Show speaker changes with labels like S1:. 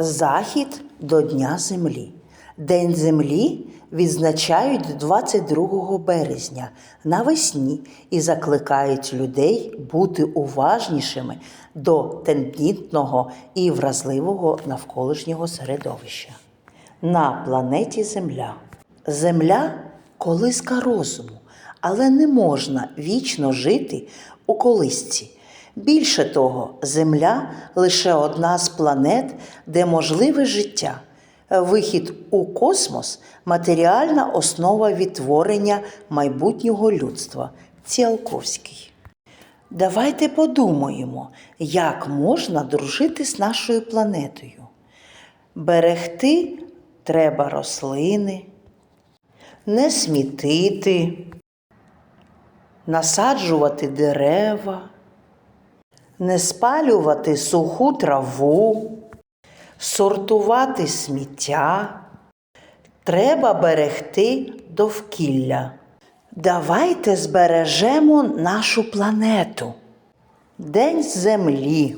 S1: Захід до Дня Землі. День Землі відзначають 22 березня навесні і закликають людей бути уважнішими до тендітного і вразливого навколишнього середовища. На планеті Земля. Земля колиска розуму, але не можна вічно жити у колисці. Більше того, Земля лише одна з планет, де можливе життя. Вихід у космос матеріальна основа відтворення майбутнього людства. Ціалковський. Давайте подумаємо, як можна дружити з нашою планетою. Берегти треба рослини, не смітити, насаджувати дерева, не спалювати суху траву, сортувати сміття. Треба берегти довкілля. Давайте збережемо нашу планету. День Землі.